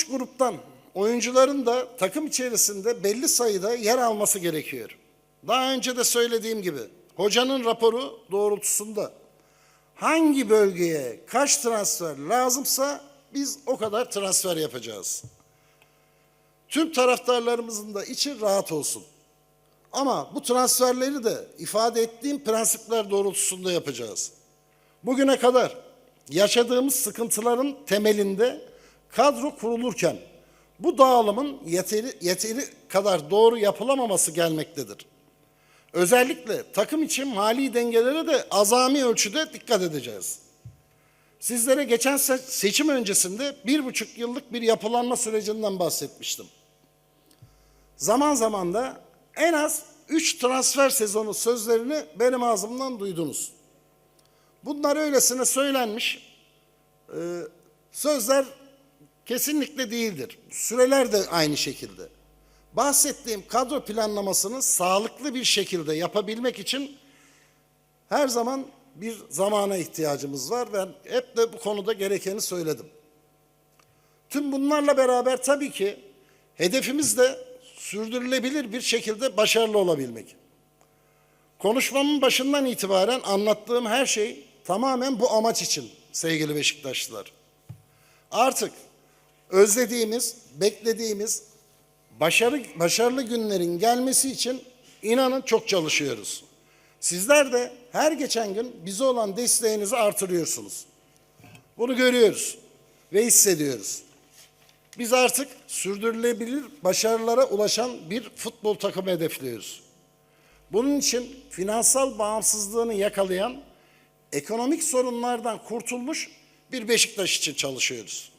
üç gruptan oyuncuların da takım içerisinde belli sayıda yer alması gerekiyor. Daha önce de söylediğim gibi hocanın raporu doğrultusunda hangi bölgeye kaç transfer lazımsa biz o kadar transfer yapacağız. Tüm taraftarlarımızın da içi rahat olsun. Ama bu transferleri de ifade ettiğim prensipler doğrultusunda yapacağız. Bugüne kadar yaşadığımız sıkıntıların temelinde kadro kurulurken bu dağılımın yeteri, yeteri kadar doğru yapılamaması gelmektedir. Özellikle takım için mali dengelere de azami ölçüde dikkat edeceğiz. Sizlere geçen se- seçim öncesinde bir buçuk yıllık bir yapılanma sürecinden bahsetmiştim. Zaman zaman da en az üç transfer sezonu sözlerini benim ağzımdan duydunuz. Bunlar öylesine söylenmiş e, sözler kesinlikle değildir. Süreler de aynı şekilde. Bahsettiğim kadro planlamasını sağlıklı bir şekilde yapabilmek için her zaman bir zamana ihtiyacımız var. Ben hep de bu konuda gerekeni söyledim. Tüm bunlarla beraber tabii ki hedefimiz de sürdürülebilir bir şekilde başarılı olabilmek. Konuşmamın başından itibaren anlattığım her şey tamamen bu amaç için sevgili Beşiktaşlılar. Artık özlediğimiz, beklediğimiz başarı, başarılı günlerin gelmesi için inanın çok çalışıyoruz. Sizler de her geçen gün bize olan desteğinizi artırıyorsunuz. Bunu görüyoruz ve hissediyoruz. Biz artık sürdürülebilir başarılara ulaşan bir futbol takımı hedefliyoruz. Bunun için finansal bağımsızlığını yakalayan, ekonomik sorunlardan kurtulmuş bir Beşiktaş için çalışıyoruz.